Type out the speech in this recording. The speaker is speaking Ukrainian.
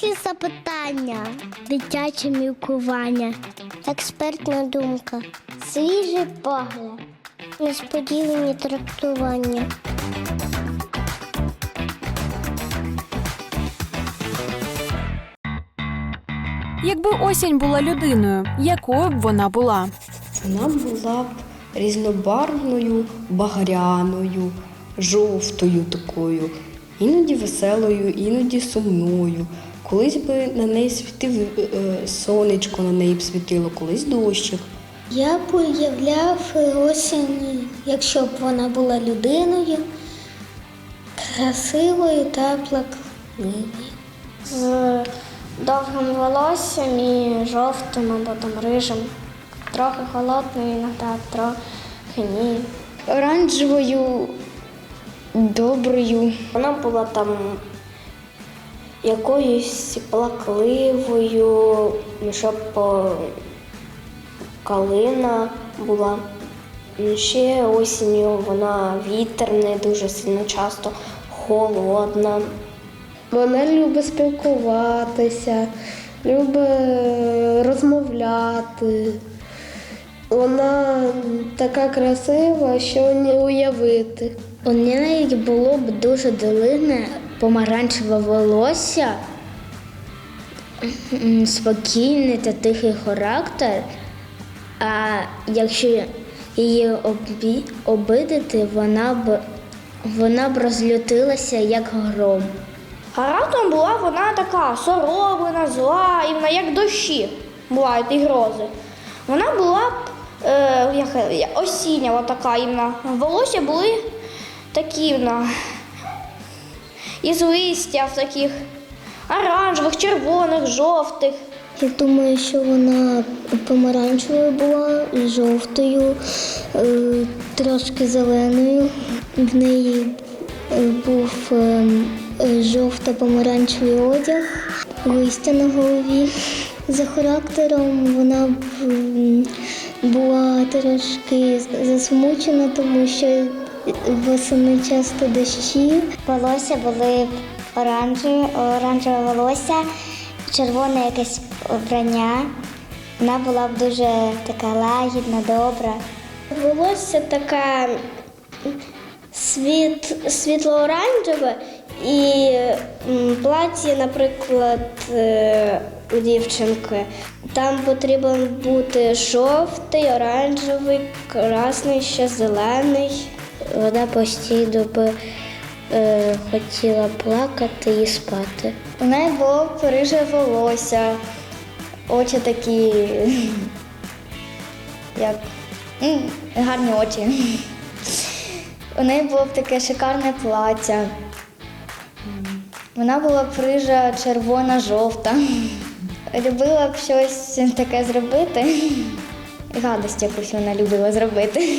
Дорослі запитання, дитяче мілкування, експертна думка, свіжий погляд, несподівані трактування. Якби осінь була людиною, якою б вона була? Вона була б різнобарвною, багряною, жовтою такою, іноді веселою, іноді сумною. Колись би на неї світив е, сонечко, на неї б світило, колись дощик. Я б уявляв осінь, якщо б вона була людиною, красивою та плакливою. З довгим волоссям і жовтим або там рижим. Трохи холодною, іноді трохи ні. Оранжевою, доброю. Вона була там якоюсь плакливою, щоб калина була. Ще осінню вона вітерна, дуже сильно часто холодна. Вона любить спілкуватися, любить розмовляти. Вона така красива, що не уявити. У неї було б дуже долине помаранчеве волосся, спокійний та тихий характер. А якщо її обі... обидити, вона б вона б розлютилася як гром. Характером була вона така соромлена, зла, і вона як дощі бувають і грози. Вона була е, як, як осіння, така іменно. Волосся були такі вона, із листя таких оранжевих, червоних, жовтих. Я думаю, що вона помаранчевою була, жовтою, е, трошки зеленою. В неї е, був е, жовто-помаранчевий одяг, листя на голові. За характером вона була трошки засмучена, тому що восени часто дощі. Волосся були оранжеве, оранжеве волосся, червоне якесь обрання. Вона була б дуже така лагідна, добра. Волосся таке світ, світло-оранжеве і м, плаття, наприклад, е, у дівчинки. Там потрібен бути жовтий, оранжевий, красний, ще зелений. Вона постійно би е, хотіла плакати і спати. У неї було риже волосся, очі такі, як гарні очі. У неї було б таке шикарне плаття. Вона була б рижа, червона, жовта. Любила б щось таке зробити. Гадость якусь вона любила зробити.